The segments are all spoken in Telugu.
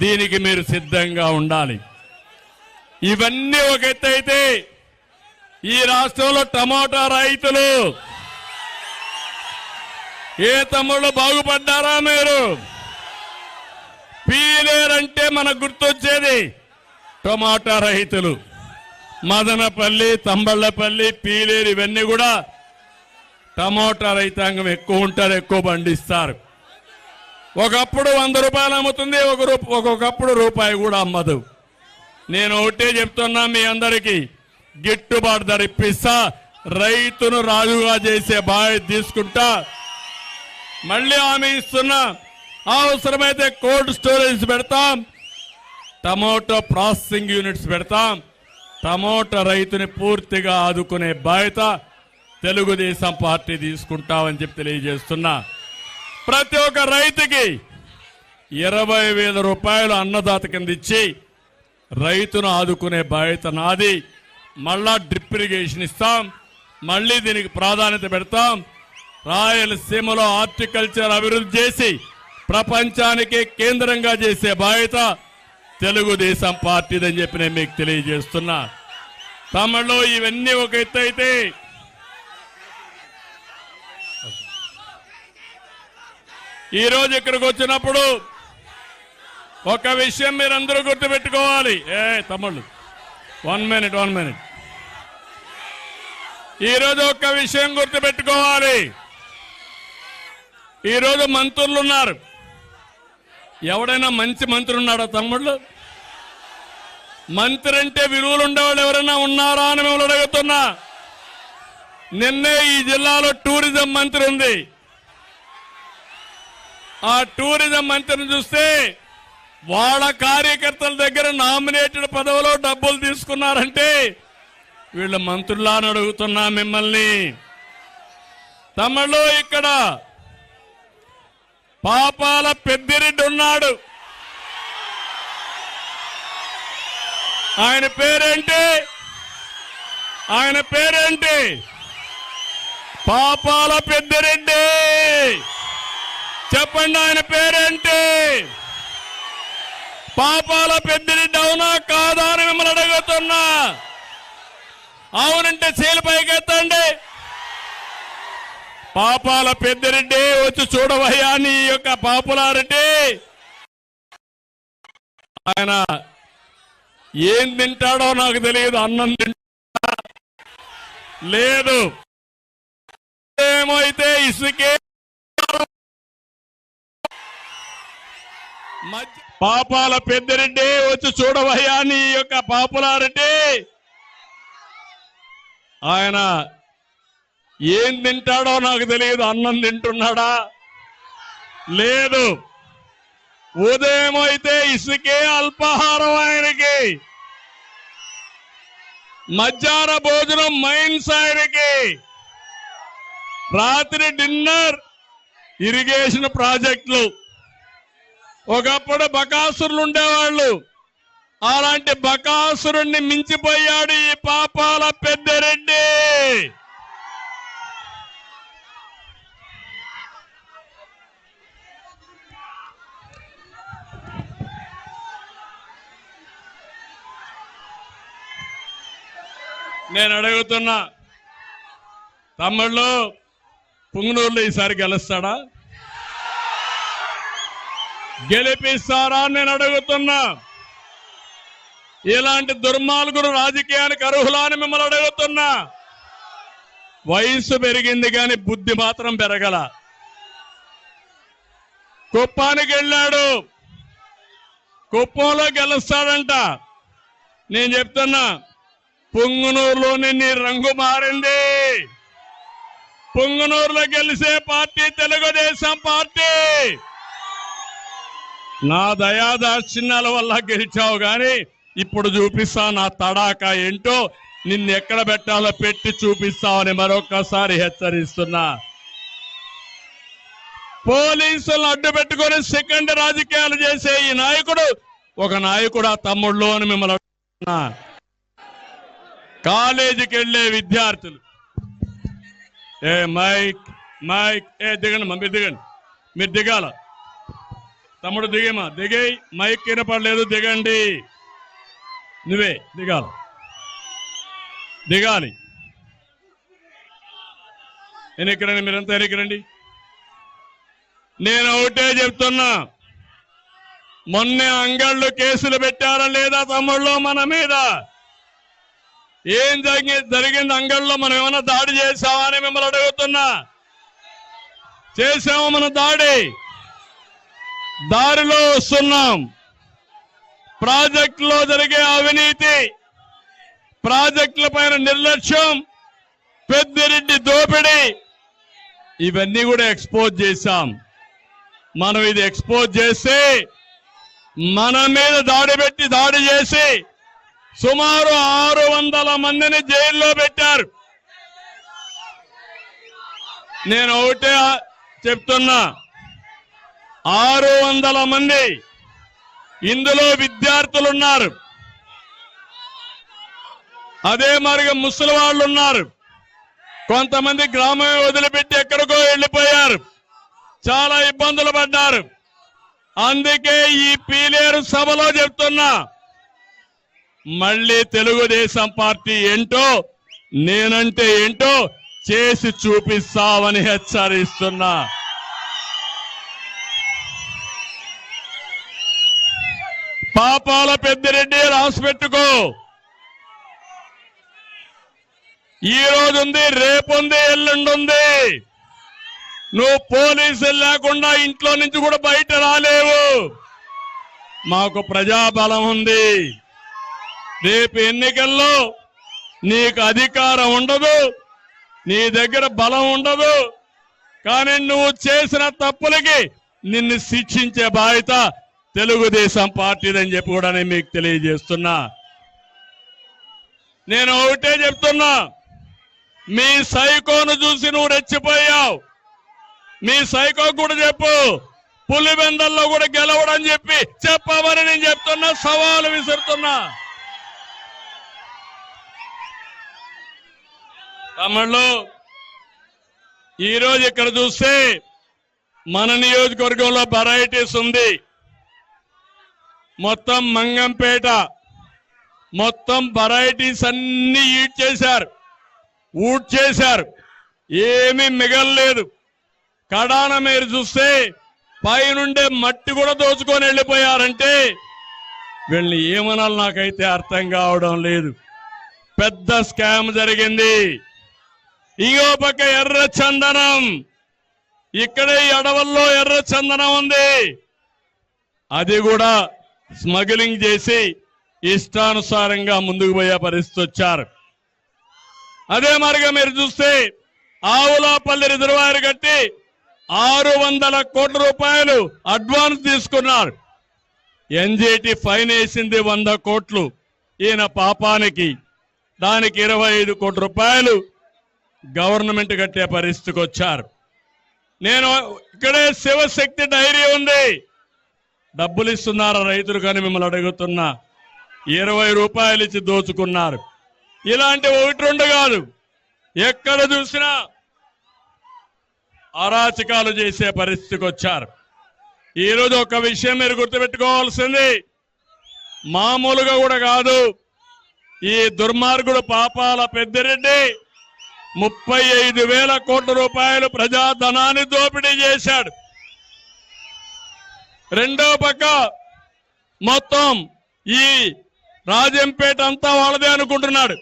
దీనికి మీరు సిద్ధంగా ఉండాలి. ఇవన్నీ ఒక ఎత్తు అయితే ఈ రాష్ట్రంలో టమోటా రైతులు ఏ తమ్ముళ్ళు బాగుపడ్డారా మీరు? పీలేరంటే మనకు గుర్తొచ్చేది టమాటా రైతులు. మదనపల్లి తంబళ్ళపల్లి పీలేరు ఇవన్నీ కూడా టమోటా రైతాంగం ఎక్కువ ఉంటారు ఎక్కువ పండిస్తారు. ఒకప్పుడు వంద రూపాయలు అమ్ముతుంది ఒక రూప- ఒక్కొక్కప్పుడు రూపాయి కూడా అమ్మదు. నేను ఒకటే చెప్తున్నా మీ అందరికీ గిట్టుబాటు ధర ఇప్పిస్తా రైతును రాజుగా చేసే బాధ్యత తీసుకుంటా. మళ్ళీ హామీ ఇస్తున్నా అవసరమైతే కోల్డ్ స్టోరేజ్ పెడతాం టమోటో ప్రాసెసింగ్ యూనిట్స్ పెడతాం టమోటా రైతుని పూర్తిగా ఆదుకునే బాధ్యత తెలుగుదేశం పార్టీ తీసుకుంటామని చెప్పి తెలియజేస్తున్నా. ప్రతి ఒక్క రైతుకి ఇరవై వేల రూపాయలు అన్నదాత కింద ఇచ్చి రైతును ఆదుకునే బాధ్యత నాది. మళ్ళా డ్రిప్ ఇరిగేషన్ ఇస్తాం. మళ్ళీ దీనికి ప్రాధాన్యత పెడతాం. రాయలసీమలో హార్టికల్చర్ అభివృద్ధి చేసి ప్రపంచానికి కేంద్రంగా చేసే బాధ్యత తెలుగుదేశం పార్టీదని చెప్పి నేను మీకు తెలియజేస్తున్నా. తమలో ఇవన్నీ ఒక ఎత్తు అయితే ఈరోజు ఇక్కడికి వచ్చినప్పుడు ఒక విషయం మీరందరూ గుర్తుపెట్టుకోవాలి. ఏ తమ్ముళ్ళు. వన్ మినిట్ వన్ మినిట్ ఈరోజు ఒక్క విషయం గుర్తుపెట్టుకోవాలి. ఈరోజు మంత్రులు ఉన్నారు. ఎవడైనా మంచి మంత్రి ఉన్నాడా తమ్ముళ్ళు? మంత్రి అంటే విలువలు ఉండేవాళ్ళు ఎవరైనా ఉన్నారా అని మిమ్మల్ని అడుగుతున్నా. నిన్నే ఈ జిల్లాలో టూరిజం మంత్రి ఉంది. ఆ టూరిజం మంత్రిని చూస్తే వాళ్ళ కార్యకర్తల దగ్గర నామినేటెడ్ పదవిలో డబ్బులు తీసుకున్నారంటే వీళ్ళ మంత్రులా అని అడుగుతున్నా మిమ్మల్ని. తమిళలో ఇక్కడ పాపాల పెద్దిరెడ్డి ఉన్నాడు. ఆయన పేరేంటి? ఆయన పేరేంటి? పాపాల పెద్దిరెడ్డి! చెప్పండి ఆయన పేరేంటి? పాపాల పెద్దిరెడ్డి డౌనా కాదా అని మిమ్మల్ని అడుగుతున్నా. అవునంటే చేలు పైకెత్తండి. పాపాల పెద్దిరెడ్డి వచ్చి చూడవయ్యా నీ యొక్క పాపులారిటీ. ఆయన ఏం తింటాడో నాకు తెలియదు అన్నం తింటా లేదు. ఏమో అయితే ఇసుకే పాపాల పెద్దరెడ్డి వచ్చి చూడవయ్యా నీ యొక్క పాపులారెడ్డి ఆయన ఏం తింటాడో నాకు తెలియదు అన్నం తింటున్నాడా? లేదు. ఉదయం అయితే ఇసుకే అల్పాహారం ఆయనకి. మధ్యాహ్న భోజనం మైన్స్ ఆయనకి. రాత్రి డిన్నర్ ఇరిగేషన్ ప్రాజెక్టులు. ఒకప్పుడు బకాసురులు ఉండేవాళ్ళు అలాంటి బకాసురుణ్ణి మించిపోయాడు ఈ పాపాల పెద్దరెడ్డి. నేను అడుగుతున్నా తమ్ముళ్ళు పుంగనూరులో ఈసారి గెలుస్తాడా? గెలిపిస్తారా నేను అడుగుతున్నా. ఇలాంటి దుర్మార్గుడు రాజకీయానికి అర్హులా అని మిమ్మల్ని అడుగుతున్నా. వయసు పెరిగింది కానీ బుద్ధి మాత్రం పెరగల. కుప్పానికి వెళ్ళాడు. కుప్పంలో గెలుస్తాడంట. నేను చెప్తున్నా పుంగునూరులోని నీ రంగు మారింది. పుంగునూరులో గెలిసే పార్టీ తెలుగుదేశం పార్టీ. నా దయాదాక్షిణ్యాల వల్ల గెలిచావు గాని ఇప్పుడు చూపిస్తా నా తడాక ఏంటో నిన్ను ఎక్కడ పెట్టాలో పెట్టి చూపిస్తావని మరొక్కసారి హెచ్చరిస్తున్నా. పోలీసులను అడ్డు పెట్టుకొని సెకండ్ రాజకీయాలు చేసే ఈ నాయకుడు ఒక నాయకుడు ఆ తమ్ముళ్ళు అని మిమ్మల్ని అడుగుతున్నా. కాలేజీకి వెళ్ళే విద్యార్థులు. ఏ మైక్ మైక్ ఏ దిగండి మా మీరు దిగండి. మీరు దిగాల? తమ్ముడు దిగేమా? దిగే మైక్ కినపడలేదు దిగండి. నువ్వే దిగాలి. దిగాలి. ఎన్నికరండి మీరంతా ఎన్నికరండి నేను ఒకటే చెప్తున్నా. మొన్నే అంగళ్ళు కేసులు పెట్టారా లేదా తమ్ముళ్ళు మన మీద? ఏం జరిగి జరిగింది అంగళ్ళలో? మనం ఏమైనా దాడి చేసామా అని మిమ్మల్ని అడుగుతున్నా. చేసాము మన దాడి? దారిలో వస్తున్నాం. ప్రాజెక్టులో జరిగే అవినీతి ప్రాజెక్టుల పైన నిర్లక్ష్యం పెద్దిరెడ్డి దోపిడీ ఇవన్నీ కూడా ఎక్స్పోజ్ చేశాం. మనం ఇది ఎక్స్పోజ్ చేసి మన మీద దాడి పెట్టి దాడి చేసి సుమారు ఆరు వందల మందిని జైల్లో పెట్టారు. నేను ఒకటే చెప్తున్నా ఆరు వందల మంది ఇందులో విద్యార్థులు ఉన్నారు అదే మరిగా ముసలి వాళ్ళు ఉన్నారు కొంతమంది గ్రామం వదిలిపెట్టి ఎక్కడికో వెళ్ళిపోయారు. చాలా ఇబ్బందులు పడ్డారు. అందుకే ఈ పీలేరు సభలో చెప్తున్నా మళ్ళీ తెలుగుదేశం పార్టీ ఏంటో నేనంటే ఏంటో చేసి చూపిస్తామని హెచ్చరిస్తున్నా. పాపాల పెద్దిరెడ్డి రాసి పెట్టుకో. ఈ రోజు ఉంది రేపు ఉంది ఎల్లుండి ఉంది నువ్వు పోలీసులు లేకుండా ఇంట్లో నుంచి కూడా బయట రాలేవు. మాకు ప్రజాబలం ఉంది. రేపు ఎన్నికల్లో నీకు అధికారం ఉండదు నీ దగ్గర బలం ఉండదు. కానీ నువ్వు చేసిన తప్పులకి నిన్ను శిక్షించే బాధ్యత తెలుగుదేశం పార్టీదని చెప్పి కూడా నేను మీకు తెలియజేస్తున్నా. నేను ఒకటే చెప్తున్నా మీ సైకోను చూసి నువ్వు రెచ్చిపోయావు. మీ సైకో కూడా చెప్పు పులివెందల్లో కూడా గెలవడని చెప్పి చెప్పమని నేను చెప్తున్నా సవాలు విసురుతున్నా. తమిళ్ళు ఈరోజు ఇక్కడ చూస్తే మన నియోజకవర్గంలో వెరైటీస్ ఉంది. మొత్తం మంగంపేట మొత్తం వెరైటీస్ అన్ని ఈడ్ చేశారు ఊడ్ చేశారు ఏమీ మిగల్లేదు. కడాన మీరు చూస్తే పైనుండే మట్టి కూడా దోచుకొని వెళ్ళిపోయారంటే వీళ్ళని ఏమనాలి నాకైతే అర్థం కావడం లేదు. పెద్ద స్కామ్ జరిగింది. ఇంకో పక్క ఎర్ర చందనం. ఇక్కడే ఈ అడవుల్లో ఎర్ర చందనం ఉంది. అది కూడా స్మగ్లింగ్ చేసి ఇష్టానుసారంగా ముందుకు పోయే పరిస్థితి వచ్చారు. అదే మరిగా మీరు చూస్తే ఆవులాపల్లి రిజర్వాయర్ కట్టి ఆరు వందల కోట్ల రూపాయలు అడ్వాన్స్ తీసుకున్నారు. ఎన్జిటి ఫైన్ వేసింది వంద కోట్లు ఈయన పాపానికి. దానికి ఇరవై ఐదు కోట్ల రూపాయలు గవర్నమెంట్ కట్టే పరిస్థితికి వచ్చారు. నేను ఇక్కడే శివశక్తి డైరీ ఉంది. డబ్బులు ఇస్తున్నారా రైతులు కానీ మిమ్మల్ని అడుగుతున్నా. ఇరవై రూపాయలు ఇచ్చి దోచుకున్నారు. ఇలాంటి ఒకటి రెండు కాదు. ఎక్కడ చూసినా అరాచకాలు చేసే పరిస్థితికి వచ్చారు. ఈరోజు ఒక విషయం మీరు గుర్తుపెట్టుకోవాల్సింది. మామూలుగా కూడా కాదు. ఈ దుర్మార్గుడు పాపాల పెద్దిరెడ్డి ముప్పై ఐదు వేల కోట్ల రూపాయలు ప్రజాధనాన్ని దోపిడీ చేశాడు. రెండో పక్క మొత్తం ఈ రాజంపేట అంతా వాళ్ళదే అనుకుంటున్నాడు.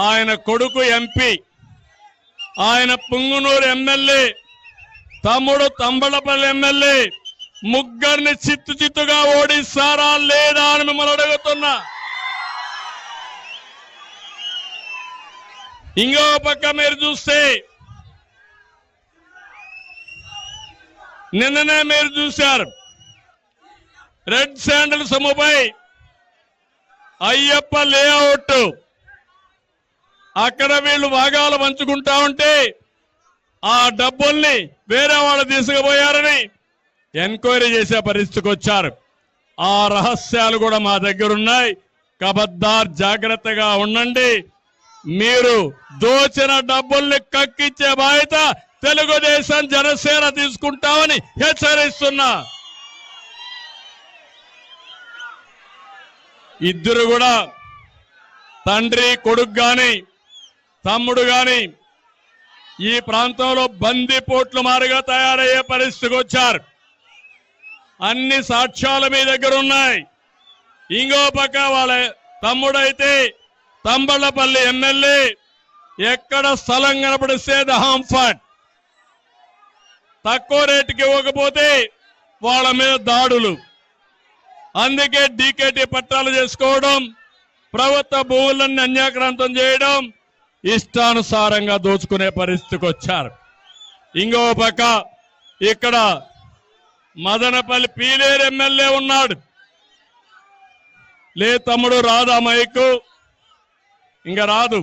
ఆయన కొడుకు ఎంపీ. ఆయన పుంగునూరు ఎమ్మెల్యే తమ్ముడు తంబళపల్లి ఎమ్మెల్యే ముగ్గురిని చిత్తు చిత్తుగా ఓడిస్తారా లేదా అని మిమ్మల్ని అడుగుతున్నా. ఇంకో పక్క మీరు చూస్తే నిన్ననే మీరు చూశారు. రెడ్ శాండల్ సొమ్ముపై అయ్యప్ప లేఅవుట్. అక్కడ వీళ్ళు భాగాలు పంచుకుంటా ఉంటే ఆ డబ్బుల్ని వేరే వాళ్ళు తీసుకుపోయారని ఎంక్వైరీ చేసే పరిస్థితికి వచ్చారు. ఆ రహస్యాలు కూడా మా దగ్గర ఉన్నాయి కబద్దార్ జాగ్రత్తగా ఉండండి. మీరు దోచిన డబ్బుల్ని కక్కించే బాధ్యత తెలుగుదేశం జనసేన తీసుకుంటామని హెచ్చరిస్తున్నా. ఇద్దరు కూడా తండ్రి కొడుకు గాని తమ్ముడు గాని ఈ ప్రాంతంలో బందిపోట్లు మారుగా తయారయ్యే పరిస్థితికి వచ్చారు. అన్ని సాక్ష్యాలు మీ దగ్గర ఉన్నాయి. ఇంకో పక్క వాళ్ళ తమ్ముడైతే తంబళ్ళపల్లి ఎమ్మెల్యే ఎక్కడ స్థలం కనపడిస్తే దహాంఫట్ తక్కువ రేటుకి ఇవ్వకపోతే వాళ్ళ మీద దాడులు. అందుకే డీకేటీ పట్టాలు చేసుకోవడం ప్రభుత్వ భూములన్నీ అన్యాక్రాంతం చేయడం ఇష్టానుసారంగా దోచుకునే పరిస్థితికి వచ్చారు. ఇంకో పక్క ఇక్కడ మదనపల్లి పీలేరు ఎమ్మెల్యే ఉన్నాడు. లే తమ్ముడు రాదా మైకు? ఇంకా రాదు.